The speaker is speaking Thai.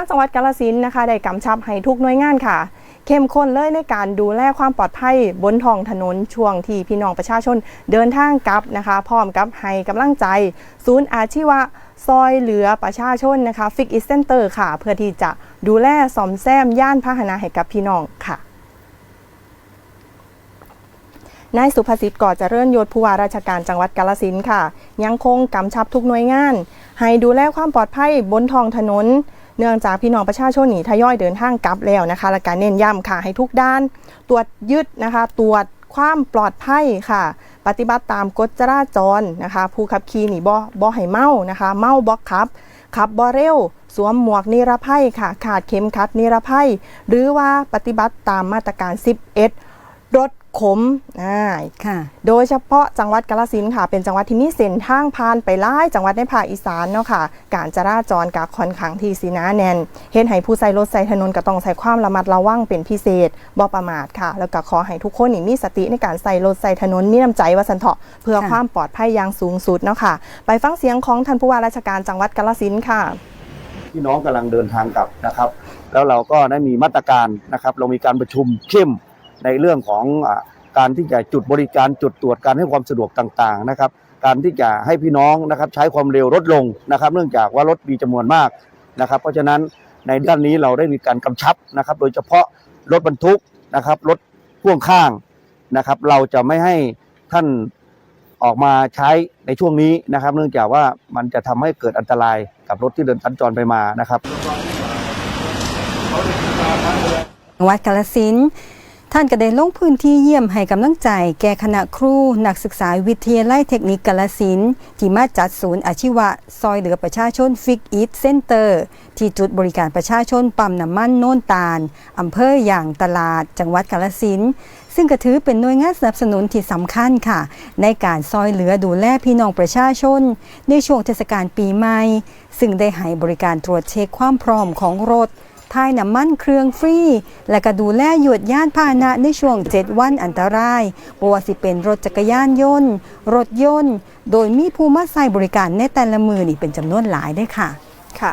งจังหวัดกาฬสินนะคะได้กำชับให้ทุกหน่วยงานค่ะ เข้มข้นเลยในการดูแลความปลอดภัยบนท้องถนนช่วงที่พี่น้องประชาชนเดินทางกลับนะคะ พร้อมกับให้กำลังใจ ศูนย์อาชีวะซอยเหลือประชาชนนะคะฟิกอิสเซนเตอร์ค่ะ เพื่อที่จะดูแลซ่อมแซมย่านพาหนะให้กับพี่น้องค่ะนายสุภสิทธิ์ก่อเจริญยศผู้ว่าราชการจังหวัดกาฬสินค่ะ ยังคงกำชับทุกหน่วยงาน ให้ดูแลความปลอดภัยบนท้องถนน เนื่องจากพี่น้องประชาชนหนีทยอยเดินทางกลับแล้วนะคะและการเน้นย้ำค่ะให้ทุกด้าน ตรวจยึดนะคะ ตรวจความปลอดภัยค่ะ ปฏิบัติตามกฎจราจรนะคะ ผู้ขับขี่นี่บ่บ่ให้เมานะคะ เมาบ่ขับขับบ่เร็ว สวมหมวกนิรภัยค่ะ ขาดเข็มขัดนิรภัย หรือว่าปฏิบัติตามมาตรการ 11 รถ ขมอ่าค่ะ โดยเฉพาะจังหวัดกาฬสินธุ์ค่ะ เป็นจังหวัดที่มีเส้นทางผ่านไปหลายจังหวัดในภาคอีสานเนาะค่ะ การจราจรกับค่อนข้างที่สีหนาแน่นเห็นให้ผู้ใช้รถใช้ถนนก็ต้องใช้ความระมัดระวังเป็นพิเศษบ่ประมาทค่ะ แล้วก็ขอให้ทุกคนนี่มีสติในการใส่รถใส่ถนนมีน้ำใจว่าสันเถาะเพื่อค่ะความปลอดภัยอย่างสูงสุดเนาะค่ะ ไปฟังเสียงของท่านผู้ว่าราชการจังหวัดกาฬสินธุ์ค่ะ พี่น้องกำลังเดินทางกลับนะครับ แล้วเราก็ได้มีมาตรการนะครับ เรามีการประชุมเข้ม ในเรื่องของอการที่จะจุดบริการจุดตรวจการให้ความสะดวกต่างๆนะครับ การที่จะให้พี่น้องนะครับใช้ความเร็วลดลงนะครับ เนื่องจากว่ารถมีจำนวนมากนะครับ เพราะฉะนั้นในด้านนี้เราได้มีการกำชับนะครับ โดยเฉพาะรถบรรทุกนะครับรถพ่วงข้างนะครับ เราจะไม่ให้ท่านออกมาใช้ในช่วงนี้นะครับ เนื่องจากว่ามันจะทำให้เกิดอันตรายกับรถที่เดินสัญจรไปมานะครับวัดกาลสิน ท่านก็ได้ลงพื้นที่เยี่ยมให้กำลังใจแก่คณะครู นักศึกษาวิทยาลัยเทคนิคกาลสินที่มาจัดศูนย์อาชีวะ ซอยเหลือประชาชนฟิกอิทเซ็นเตอร์ ที่จุดบริการประชาชนปั๊มน้ำมันโน่นตาลอำเภออย่างตลาด จังหวัดกาลสินซึ่งก็ถือเป็นหน่วยงานสนับสนุนที่สำคัญค่ะ ในการซอยเหลือดูแลพี่น้องประชาชน ในช่วงเทศกาลปีใหม่ ซึ่งได้ให้บริการตรวจเช็คความพร้อมของรถ ทายน้ำมันเครื่องฟรี และก็ดูแลหยวดย่านพาหนะในช่วง 7 วันอันตรายบ่ว่าสิเป็นรถจักรยานยนต์ รถยนต์ โดยมีผู้มาใช้บริการในแต่ละมือนี่เป็นจำนวนหลายได้ค่ะ ค่ะ